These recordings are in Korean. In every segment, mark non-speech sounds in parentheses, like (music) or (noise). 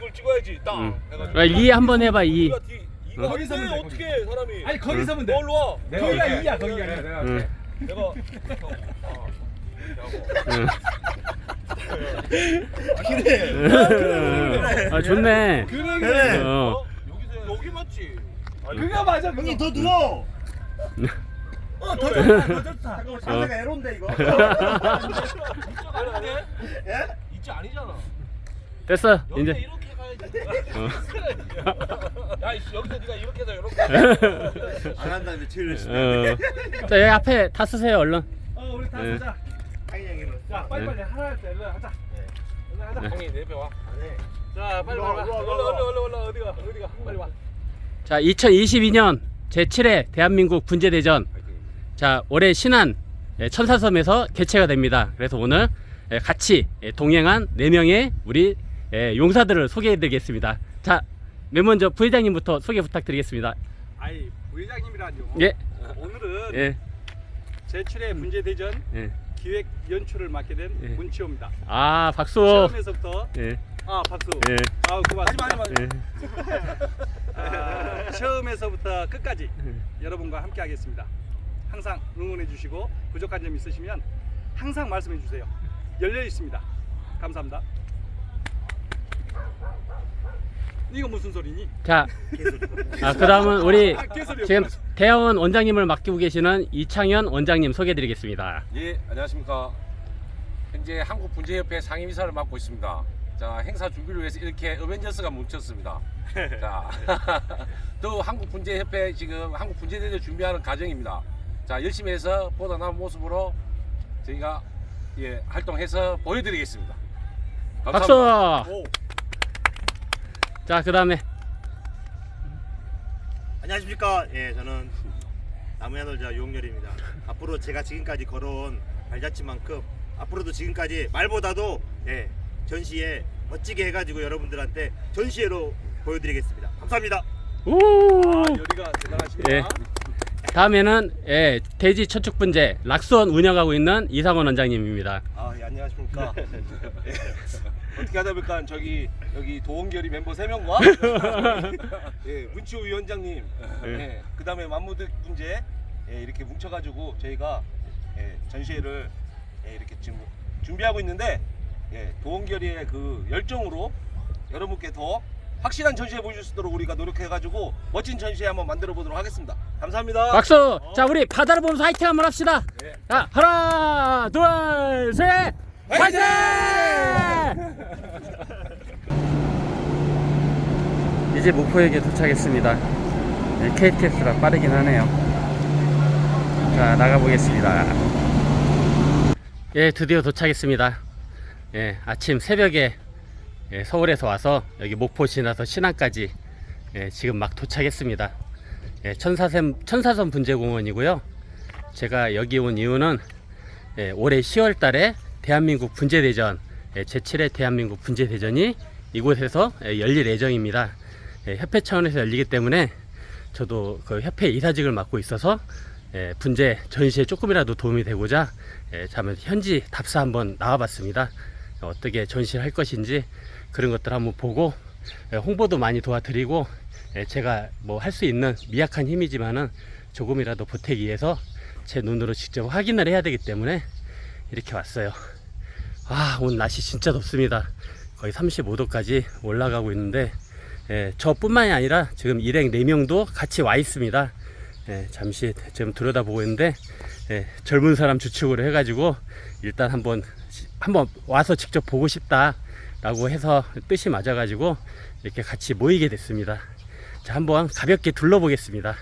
이걸 찍어야지. 땅. 응. 해가지고. 아, 이 한번 해봐 이. 이거 뒤 이거 거기 거기서 서면 돼, 어떻게 해, 사람이? 아니 거기 서 면 돼. 너 일로 와. 내가 거기가. 이야 거기가. 내가 응. 내가 형, 어, 응. 아 좋네. 그래 그래. 어. 여기서 여기 맞지? 그거 맞아. 형님 더 누워. 어더 좋다 더 좋다. 잠깐만 상대가 에론데 이거. 아니네? 예? 있지 아니잖아. 됐어 이제. 이렇게 가 어. 야 이씨, 여기서 네가 이렇게 해서 이렇게. 안 한다는데 제일 열심히. 어. 자 여기 앞에 다 쓰세요 얼른. 어 우리 다 네. 쓰자. 형님은. 자 빨리 빨리 하나 할때 일로 하자. 일로 하자. 형이 내 옆에 와. 네. 자 빨리 와. 얼른. 얼른 얼른 얼른 어디가 어디가 빨리 와. 자 2022년 제7회 대한민국 분재대전. 자 올해 신안 예, 천사섬에서 개최가 됩니다. 그래서 오늘 예, 같이 예, 동행한 4명의 우리 예, 용사들을 소개해드리겠습니다. 자, 맨 먼저 부회장님부터 소개 부탁드리겠습니다. 아이 부회장님이라뇨. 예, 오늘은 예, 제7회 문제 대전 예. 기획 연출을 맡게 된 예. 문치호입니다. 아, 박수. 처음에서부터 예, 아 박수. 예, 아 고맙습니다. 예. 아, 처음에서부터 끝까지 여러분과 함께 하겠습니다. 항상 응원해 주시고 부족한 점 있으시면 항상 말씀해 주세요. 열려 있습니다. 감사합니다. 이거 무슨 소리니? 자, 아, 그 다음은 우리 아. 지금 대학원 원장님을 맡기고 계시는 이창현 원장님 소개해드리겠습니다. 예, 안녕하십니까. 현재 한국분재협회 상임이사를 맡고 있습니다. 자, 행사 준비를 위해서 이렇게 어벤져스가 뭉쳤습니다. (laughs) 자, (laughs) 또 한국분재협회 지금 한국분재대회 준비하는 과정입니다. 자, 열심히 해서 보다 나은 모습으로 저희가 예, 활동해서 보여드리겠습니다. 박수! 감사합니다. 오, 자, 그 다음에 안녕하십니까. 예, 저는 나무야 놀자 유홍열입니다. 앞으로 제가 지금까지 걸어온 발자취만큼 앞으로도 지금까지 말보다도 예, 전시에 멋지게 해가지고 여러분들한테 전시회로 보여드리겠습니다. 감사합니다. 우! 아, 요리가 대단하십니다. 예. 다음에는 예, 돼지 처축 분재 락수원 운영하고 있는 이상원 원장님입니다. 아, 예, 안녕하십니까. (laughs) 예. 어떻게 하다 보니까 저기 여기 도원결이 멤버 3명과 (laughs) 예, 문치호 위원장님, 예. 예, 그다음에 만무득 분제 예, 이렇게 뭉쳐가지고 저희가 예, 전시회를 예, 이렇게 지금 준비하고 있는데 예, 도원결이의 그 열정으로 여러분께 더 확실한 전시회 보여줄 수 있도록 우리가 노력해가지고 멋진 전시회 한번 만들어 보도록 하겠습니다. 감사합니다. 박수! 자, 우리 바다를 보면서 화이팅 한번 합시다. 예. 자, 하나, 둘, 셋! 화이팅! 이제 목포역에 도착했습니다. KTX라 빠르긴 하네요. 자, 나가보겠습니다. 예, 드디어 도착했습니다. 예, 아침 새벽에 예, 서울에서 와서 여기 목포 지나서 신안까지 예, 지금 막 도착했습니다. 예, 천사섬, 천사섬 분재공원이고요. 제가 여기 온 이유는 예, 올해 10월 달에 대한민국 분재대전, 예, 제7회 대한민국 분재대전이 이곳에서 예, 열릴 예정입니다. 예, 협회 차원에서 열리기 때문에 저도 그 협회 이사직을 맡고 있어서 예, 분재 전시에 조금이라도 도움이 되고자 예, 잠깐 현지 답사 한번 나와봤습니다. 어떻게 전시를 할 것인지 그런 것들 한번 보고 예, 홍보도 많이 도와드리고 예, 제가 뭐 할 수 있는 미약한 힘이지만은 조금이라도 보태기 위해서 제 눈으로 직접 확인을 해야 되기 때문에 이렇게 왔어요. 아, 오늘 날씨 진짜 덥습니다. 거의 35도까지 올라가고 있는데, 예, 저뿐만이 아니라 지금 일행 4명도 같이 와 있습니다. 예, 잠시 지금 들여다보고 있는데, 예, 젊은 사람 주축으로 해가지고, 일단 한번, 한번 와서 직접 보고 싶다라고 해서 뜻이 맞아가지고, 이렇게 같이 모이게 됐습니다. 자, 한번 가볍게 둘러보겠습니다.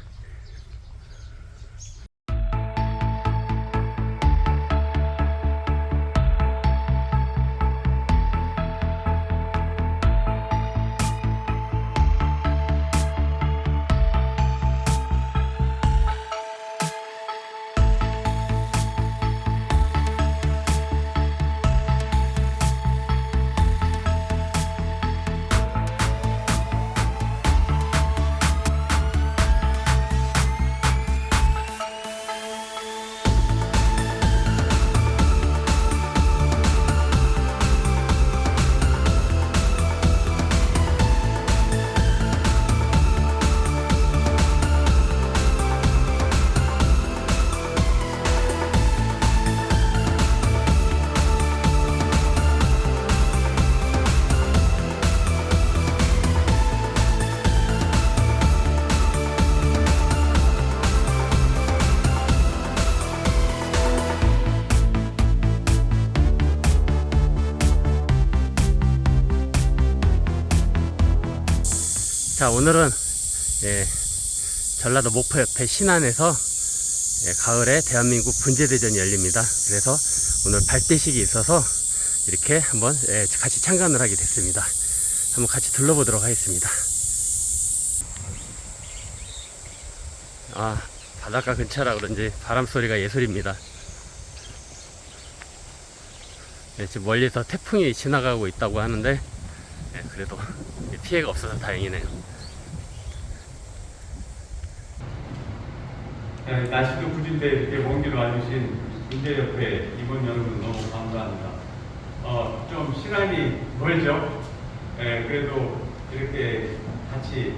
자 오늘은 예, 전라도 목포 옆에 신안에서 예, 가을에 대한민국 분재대전이 열립니다. 그래서 오늘 발대식이 있어서 이렇게 한번 예, 같이 참관을 하게 됐습니다. 한번 같이 둘러보도록 하겠습니다. 아 바닷가 근처라 그런지 바람 소리가 예술입니다. 네, 지금 멀리서 태풍이 지나가고 있다고 하는데 네, 그래도 피해가 없어서 다행이네요. 네, 날씨도 구진데 이렇게 먼 길 와주신 군대협회 이번 여러분 너무 감사합니다. 어, 좀 시간이 멀죠? 예, 그래도 이렇게 같이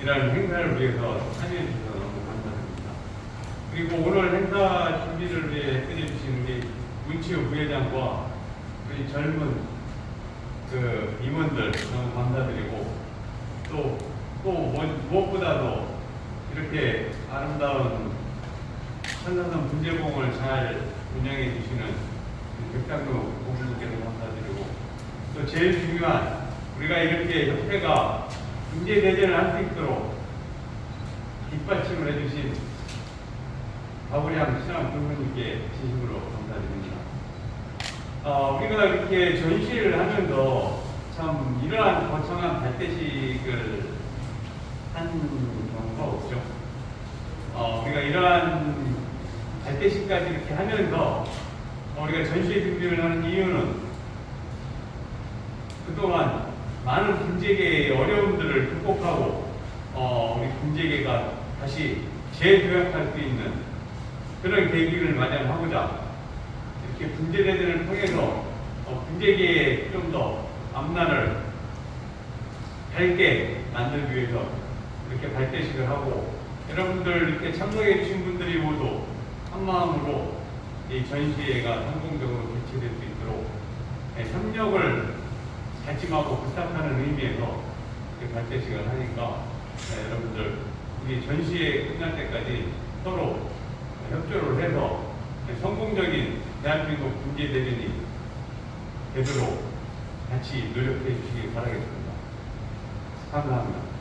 이런 행사를 위해서 참여해 주셔서 너무 감사드립니다. 그리고 오늘 행사 준비를 위해 해주신 우리 문치우 부회장과 우리 젊은 그 임원들 너무 감사드리고 또, 또 무- 무엇보다도 이렇게 아름다운 천사선 분재공을 잘 운영해 주시는 백당도 고문님께도 감사드리고 또 제일 중요한 우리가 이렇게 협회가 분재 대전을 할 수 있도록 뒷받침을 해주신 바구량 신앙 부모님께 진심으로 감사드립니다. 어, 우리가 이렇게 전시를 하면서 참 이러한 거창한 발대식을 한 경우가 없죠. 어, 우리가 이러한 발대식까지 이렇게 하면서 어, 우리가 전시회 준비를 하는 이유는 그동안 많은 군제계의 어려움들을 극복하고 어, 우리 군제계가 다시 재도약할 수 있는 그런 계기를 마련하고자 이렇게 군제대전을 통해서 어, 군제계에 좀 더 앞날을 밝게 만들기 위해서 이렇게 발대식을 하고 여러분들 이렇게 참석해 주신 분들이 모두 한 마음으로 이 전시회가 성공적으로 개최될 수 있도록 예, 협력을 다짐하고 부탁하는 의미에서 이렇게 발대식을 하니까 예, 여러분들 우리 전시회 끝날 때까지 서로 협조를 해서 예, 성공적인 대한민국 군제대전이 되도록 같이 노력해 주시기 바라겠습니다. 감사합니다.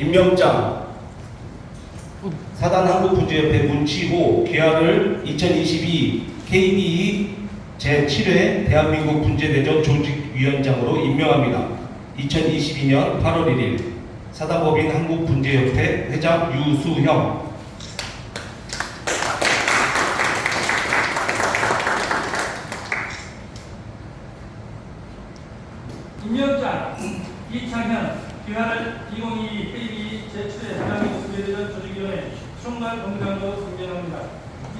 임명장 사단 한국분재협회 문치호 귀하를 2022 KBE 제7회 대한민국 분재대전 조직위원장으로 임명합니다. 2022년 8월 1일 사단법인 한국분재협회 회장 유수형 임명장 이창현 귀하를 2022 KBE 제7회 대한민국 군대대전 조직위원회 총괄 본부장으로 임명합니다.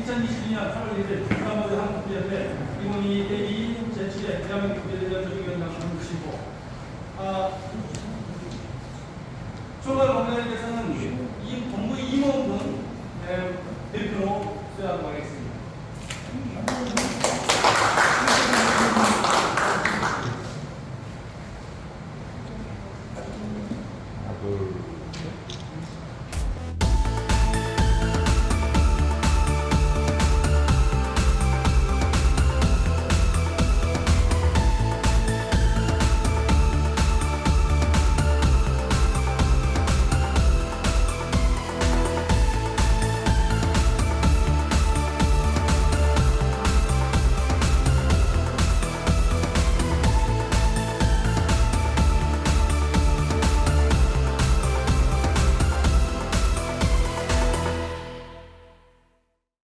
2022년 8월 1일 국가모드 한국대협회 2022 KBE 제7회 조직위원장 김치고 아, 총괄 본부장님께서는 이 본부 임원분 네, 대표로 수여하도록 하겠습니다.